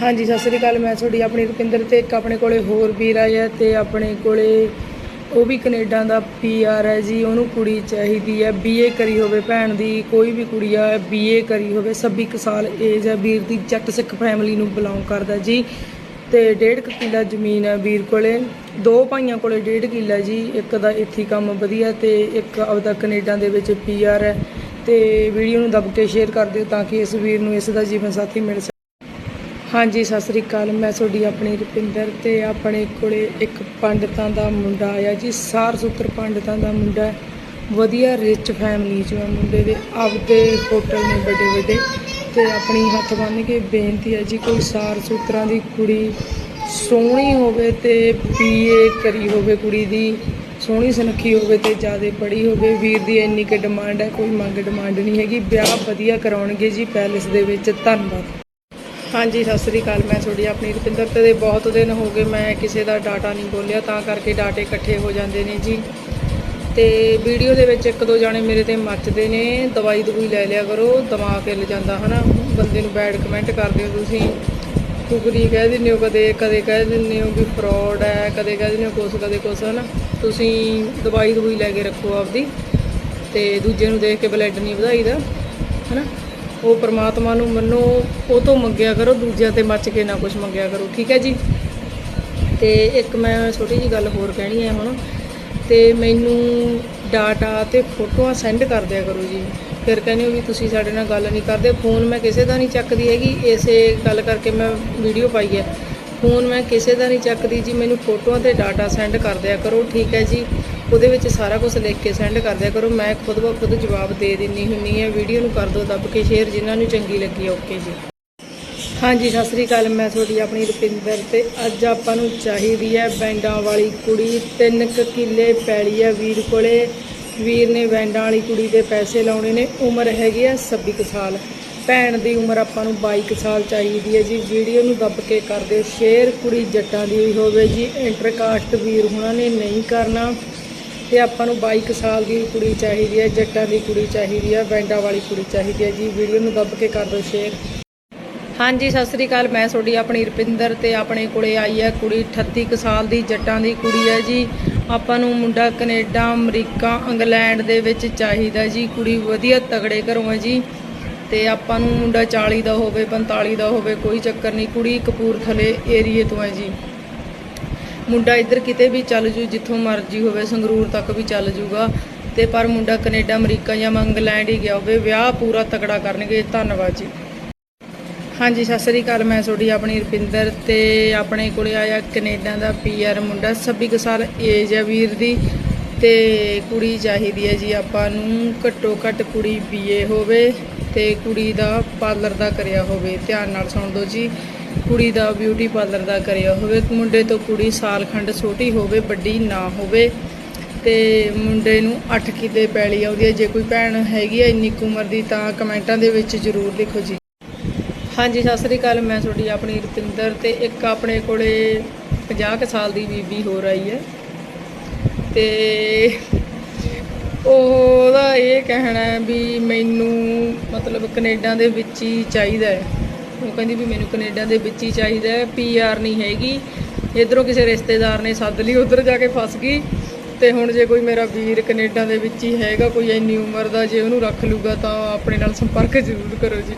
ਹਾਂਜੀ, ਸਤਿ ਸ੍ਰੀ ਅਕਾਲ। ਮੈਂ ਤੁਹਾਡੀ ਆਪਣੀ ਰੁਪਿੰਦਰ ਤੇ ਇੱਕ ਆਪਣੇ ਕੋਲੇ ਹੋਰ ਵੀਰ ਆਇਆ ਤੇ ਆਪਣੇ ਕੋਲੇ ਉਹ ਵੀ ਕੈਨੇਡਾ ਦਾ ਪੀਆਰ ਹੈ ਜੀ, ਉਹਨੂੰ ਕੁੜੀ ਚਾਹੀਦੀ ਹੈ। ਬੀਏ ਕਰੀ ਹੋਵੇ ਭੈਣ ਦੀ, ਕੋਈ ਵੀ ਕੁੜੀ ਆ ਬੀਏ ਕਰੀ ਹੋਵੇ 26 ਕੁ ਸਾਲ ਏਜ ਹੈ। ਵੀਰ ਦੀ ਜੱਟ ਸਿੱਖ ਫੈਮਿਲੀ ਨੂੰ ਬਿਲੋਂਗ ਕਰਦਾ ਜੀ ਤੇ ਡੇਢ ਕੁ ਕਿੱਲਾ ਜ਼ਮੀਨ ਹੈ ਵੀਰ ਕੋਲੇ। ਦੋ ਭਾਈਆਂ ਕੋਲੇ ਡੇਢ ਕਿੱਲਾ ਜੀ, ਇੱਕ ਦਾ ਇੱਥੇ ਕੰਮ ਵਧੀਆ ਤੇ ਇੱਕ ਆਪਦਾ ਕੈਨੇਡਾ ਦੇ ਵਿੱਚ ਪੀਆਰ ਹੈ ਤੇ ਵੀਡੀਓ ਨੂੰ ਦੱਬ ਕੇ ਸ਼ੇਅਰ ਕਰ ਦਿਓ ਤਾਂ ਕਿ ਇਸ ਵੀਰ ਨੂੰ ਇਸ ਦਾ ਜੀਵਨ ਸਾਥੀ ਮਿਲ ਸਕੇ। ਹਾਂਜੀ, ਸਤਿ ਸ੍ਰੀ ਅਕਾਲ। ਮੈਂ ਤੁਹਾਡੀ ਆਪਣੀ ਰੁਪਿੰਦਰ ਤੇ ਆਪਣੇ ਕੋਲੇ ਇੱਕ ਪੰਡਤਾਂ ਦਾ ਮੁੰਡਾ ਆਇਆ ਜੀ, ਸਾਰ ਸੁਤਰ ਪੰਡਤਾਂ ਦਾ ਮੁੰਡਾ ਵਧੀਆ ਰਿਚ ਫੈਮਿਲੀ ਚੋਂ ਹੈ ਮੁੰਡੇ ਦੇ। ਆਪਦੇ ਹੋਟਲ ਨੇ ਵੱਡੇ ਵੱਡੇ ਤੇ ਆਪਣੀ ਹੱਥ ਬੰਨ੍ਹ ਕੇ ਬੇਨਤੀ ਹੈ ਜੀ, ਕੋਈ ਸਾਰ ਸੁਤਰਾਂ ਦੀ ਕੁੜੀ ਸੋਹਣੀ ਹੋਵੇ ਤੇ ਬੀਏ ਕਰੀ ਹੋਵੇ ਕੁੜੀ ਦੀ, ਸੋਹਣੀ ਸੁਨੱਖੀ ਹੋਵੇ ਤੇ ਜ਼ਿਆਦਾ ਪੜ੍ਹੀ ਹੋਵੇ। ਵੀਰ ਦੀ ਇੰਨੀ ਕਿ ਡਿਮਾਂਡ ਹੈ, ਕੋਈ ਮੰਗ ਡਿਮਾਂਡ ਨਹੀਂ ਹੈਗੀ। ਵਿਆਹ ਵਧੀਆ ਕਰਾਉਣਗੇ ਜੀ ਪੈਲੇਸ ਦੇ ਵਿੱਚ। ਧੰਨਵਾਦ। ਹਾਂਜੀ, ਸਤਿ ਸ੍ਰੀ ਅਕਾਲ। ਮੈਂ ਤੁਹਾਡੀ ਆਪਣੀ ਰੁਪਿੰਦਰ ਤੇ ਬਹੁਤ ਦਿਨ ਹੋ ਗਏ ਮੈਂ ਕਿਸੇ ਦਾ ਡਾਟਾ ਨਹੀਂ ਬੋਲਿਆ, ਤਾਂ ਕਰਕੇ ਡਾਟੇ ਇਕੱਠੇ ਹੋ ਜਾਂਦੇ ਨੇ ਜੀ। ਤੇ ਵੀਡੀਓ ਦੇ ਵਿੱਚ ਇੱਕ ਦੋ ਜਾਣੇ ਮੇਰੇ ਤੇ ਮੱਚਦੇ ਨੇ, ਦਵਾਈ ਦਵਾਈ ਲੈ ਲਿਆ ਕਰੋ, ਦਿਮਾਗ ਹਿੱਲ ਜਾਂਦਾ, ਹਨਾ? ਬੰਦੇ ਨੂੰ ਬੈਡ ਕਮੈਂਟ ਕਰਦੇ ਹੋ ਤੁਸੀਂ। ਕੁਕਰੀ ਕਹਿ ਦਿੰਦੇ ਹੋ ਕਦੇ ਕਦੇ ਕਹਿ ਦਿੰਦੇ ਹੋ ਵੀ ਫਰਾਡ ਹੈ, ਕਦੇ ਕਹਿ ਦਿੰਦੇ ਹੋ ਕੁਛ, ਕਦੇ ਕੁਛ, ਹਨਾ? ਤੁਸੀਂ ਦਵਾਈ ਦਵਾਈ ਲੈ ਕੇ ਰੱਖੋ ਆਪਦੀ, ਤੇ ਦੂਜੇ ਨੂੰ ਦੇਖ ਕੇ ਬਲੱਡ ਨਹੀਂ ਵਧਾਈਦਾ, ਹਨਾ? ਉਹ ਪ੍ਰਮਾਤਮਾ ਨੂੰ ਮੰਨੋ, ਉਹ ਤੋਂ ਮੰਗਿਆ ਕਰੋ, ਦੂਜਿਆਂ ਤੇ ਮੱਚ ਕੇ ਨਾ ਕੁਝ ਮੰਗਿਆ ਕਰੋ, ਠੀਕ ਹੈ ਜੀ? ਤੇ ਇੱਕ ਮੈਂ ਛੋਟੀ ਜੀ ਗੱਲ ਹੋਰ ਕਹਿਣੀ ਹੈ ਹੁਣ, ਤੇ ਮੈਨੂੰ ਡਾਟਾ ਤੇ ਫੋਟੋਆਂ ਸੈਂਡ ਕਰ ਦਿਆ ਕਰੋ ਜੀ। ਫਿਰ ਕਹਿੰਦੇ ਹੋ ਵੀ ਤੁਸੀਂ ਸਾਡੇ ਨਾਲ ਗੱਲ ਨਹੀਂ ਕਰਦੇ ਫੋਨ ਮੈਂ ਕਿਸੇ ਦਾ ਨਹੀਂ ਚੱਕਦੀ ਹੈਗੀ, ਇਸੇ ਗੱਲ ਕਰਕੇ ਮੈਂ ਵੀਡੀਓ ਪਾਈ ਹੈ। ਫੋਨ ਮੈਂ ਕਿਸੇ ਦਾ ਨਹੀਂ ਚੱਕਦੀ ਜੀ, ਮੈਨੂੰ ਫੋਟੋਆਂ ਤੇ ਡਾਟਾ ਸੈਂਡ ਕਰ ਦਿਆ ਕਰੋ, ਠੀਕ ਹੈ ਜੀ? ਉਹਦੇ ਵਿੱਚ ਸਾਰਾ ਕੁਝ ਲਿਖ ਕੇ ਸੈਂਡ ਕਰਦਿਆ ਕਰੋ। ਮੈਂ ਖੁਦ ਬ ਖੁਦ ਜਵਾਬ ਦੇ ਦਿੰਨੀ ਹੁੰਨੀ ਹੈ। ਵੀਡੀਓ ਨੂੰ ਕਰ ਦਿਓ ਦੱਬ ਕੇ ਸ਼ੇਅਰ ਜਿਨ੍ਹਾਂ ਨੂੰ ਚੰਗੀ ਲੱਗੀ ਓਕੇ ਜੀ। ਹਾਂਜੀ, ਸਤਿ ਸ੍ਰੀ ਅਕਾਲ। ਮੈਂ ਤੁਹਾਡੀ ਆਪਣੀ ਰੁਪਿੰਦਰ ਤੇ ਅੱਜ ਆਪਾਂ ਨੂੰ ਚਾਹੀਦੀ ਹੈ ਬੈਂਡਾਂ ਵਾਲੀ ਕੁੜੀ। ਤਿੰਨ ਕੁ ਕਿੱਲੇ ਪੈਲੀ ਹੈ ਵੀਰ ਕੋਲੇ। ਵੀਰ ਨੇ ਬੈਂਡਾਂ ਵਾਲੀ ਕੁੜੀ ਦੇ ਪੈਸੇ ਲਾਉਣੇ ਨੇ। ਉਮਰ ਹੈਗੀ ਹੈ 26 ਕੁ ਸਾਲ। ਭੈਣ ਦੀ ਉਮਰ ਆਪਾਂ ਨੂੰ 22 ਕੁ ਸਾਲ ਚਾਹੀਦੀ ਹੈ ਜੀ। ਵੀਡੀਓ ਨੂੰ ਦੱਬ ਕੇ ਕਰ ਦਿਓ। ਸ਼ੇਅਰ ਕੁੜੀ ਜੱਟਾਂ ਦੀ ਹੋਈ ਹੋਵੇ ਜੀ। ਇੰਟਰਕਾਸਟ ਵੀਰ ਹੁਣਾਂ ਨੇ ਨਹੀਂ ਕਰਨਾ। ਤੇ ਆਪਾਂ ਨੂੰ 22 ਕੁ ਸਾਲ ਦੀ ਕੁੜੀ ਚਾਹੀਦੀ ਹੈ, ਜੱਟਾਂ ਦੀ ਕੁੜੀ ਚਾਹੀਦੀ ਹੈ ਬੈਂਡਾਂ ਵਾਲੀ ਕੁੜੀ ਚਾਹੀਦੀ ਹੈ। ਜੀ, ਵੀਡੀਓ ਨੂੰ ਦੱਬ ਕੇ ਕਰ ਦਿਓ ਸ਼ੇਅਰ ਹਾਂਜੀ, ਸਤਿ ਸ੍ਰੀ ਅਕਾਲ। ਮੈਂ ਤੁਹਾਡੀ ਆਪਣੀ ਰਪਿੰਦਰ ਤੇ ਆਪਣੇ ਕੋਲੇ ਆਈ ਹੈ ਕੁੜੀ 38 ਕੁ ਸਾਲ ਦੀ, ਜੱਟਾਂ ਦੀ ਕੁੜੀ ਹੈ ਜੀ। ਆਪਾਂ ਨੂੰ ਮੁੰਡਾ ਕੈਨੇਡਾ, ਅਮਰੀਕਾ, ਇੰਗਲੈਂਡ ਦੇ ਵਿੱਚ ਚਾਹੀਦਾ ਜੀ। ਕੁੜੀ ਵਧੀਆ ਤਗੜੇ ਘਰੋਂ ਹੈ ਜੀ। ਤੇ ਆਪਾਂ ਨੂੰ ਮੁੰਡਾ 40 ਦਾ ਹੋਵੇ 45 ਦਾ ਹੋਵੇ, ਕੋਈ ਚੱਕਰ ਨਹੀਂ। ਕੁੜੀ ਕਪੂਰਥਲੇ ਏਰੀਏ ਤੋਂ ਹੈ ਜੀ। ਮੁੰਡਾ ਇੱਧਰ ਕਿਤੇ ਵੀ ਚੱਲ ਜੂ, ਜਿੱਥੋਂ ਮਰਜ਼ੀ ਹੋਵੇ, ਸੰਗਰੂਰ ਤੱਕ ਵੀ ਚੱਲ ਜੂਗਾ। ਤੇ ਪਰ ਮੁੰਡਾ ਕੈਨੇਡਾ, ਅਮਰੀਕਾ ਜਾਂ ਇੰਗਲੈਂਡ ਹੀ ਗਿਆ ਹੋਵੇ, ਵਿਆਹ ਪੂਰਾ ਤਕੜਾ ਕਰਨਗੇ। ਧੰਨਵਾਦ ਜੀ। ਹਾਂਜੀ, ਸਤਿ ਸ੍ਰੀ ਅਕਾਲ। ਮੈਂ ਤੁਹਾਡੀ ਆਪਣੀ ਰੁਪਿੰਦਰ ਤੇ ਆਪਣੇ ਕੋਲੇ ਆਇਆ ਕੈਨੇਡਾ ਦਾ ਪੀਆਰ ਮੁੰਡਾ। 26 ਕੁ ਸਾਲ ਏਜ ਹੈ ਵੀਰ ਦੀ ਤੇ ਕੁੜੀ ਚਾਹੀਦੀ ਹੈ ਜੀ ਆਪਾਂ ਨੂੰ। ਘੱਟੋ ਘੱਟ ਕੁੜੀ ਬੀਏ ਹੋਵੇ। ਤੇ ਕੁੜੀ ਦਾ ਪਾਰਲਰ ਦਾ ਕਰਿਆ ਹੋਵੇ, ਧਿਆਨ ਨਾਲ ਸੁਣ ਦਿਓ ਜੀ। ਕੁੜੀ ਦਾ ਬਿਊਟੀ ਪਾਰਲਰ ਦਾ ਕਰਿਆ ਹੋਵੇ, ਮੁੰਡੇ ਤੋਂ ਕੁੜੀ ਸਾਲ ਖੰਡ ਛੋਟੀ ਹੋਵੇ, ਵੱਡੀ ਨਾ ਹੋਵੇ, ਤੇ ਮੁੰਡੇ ਨੂੰ 8 ਕਿੱਲੇ ਪੈਲੀ ਆਉਂਦੀ ਹੈ। ਜੇ ਕੋਈ ਭੈਣ ਹੈਗੀ ਹੈ ਇੰਨੀ ਕੁ ਉਮਰ ਦੀ, ਤਾਂ ਕਮੈਂਟਾਂ ਦੇ ਵਿੱਚ ਜ਼ਰੂਰ ਲਿਖੋ ਜੀ। ਹਾਂਜੀ, ਸਤਿ ਸ੍ਰੀ ਅਕਾਲ। ਮੈਂ ਤੁਹਾਡੀ ਆਪਣੀ ਰਤਿੰਦਰ ਤੇ ਇੱਕ ਆਪਣੇ ਕੋਲੇ 50 ਕੁ ਸਾਲ ਦੀ ਬੀਬੀ ਹੋ ਰਹੀ ਹੈ। ਤੇ ਉਹਦਾ ਇਹ ਕਹਿਣਾ ਹੈ ਵੀ ਮੈਨੂੰ ਮਤਲਬ ਕੈਨੇਡਾ ਦੇ ਵਿੱਚ ਹੀ ਚਾਹੀਦਾ ਹੈ। ਉਹ ਕਹਿੰਦੀ ਵੀ ਮੈਨੂੰ ਕੈਨੇਡਾ ਦੇ ਵਿੱਚ ਹੀ ਚਾਹੀਦਾ ਹੈ ਪੀਆਰ ਨਹੀਂ ਹੈਗੀ। ਇਧਰੋਂ ਕਿਸੇ ਰਿਸ਼ਤੇਦਾਰ ਨੇ ਸੱਦ ਲਈ, ਉਧਰ ਜਾ ਕੇ ਫਸ ਗਈ। ਤੇ ਹੁਣ ਜੇ ਕੋਈ ਮੇਰਾ ਵੀਰ ਕੈਨੇਡਾ ਦੇ ਵਿੱਚ ਹੀ ਹੈਗਾ, ਕੋਈ ਇੰਨੀ ਉਮਰ ਦਾ ਜੇ ਉਹਨੂੰ ਰੱਖ ਲੂਗਾ ਤਾਂ ਆਪਣੇ ਨਾਲ ਸੰਪਰਕ ਜ਼ਰੂਰ ਕਰੋ ਜੀ।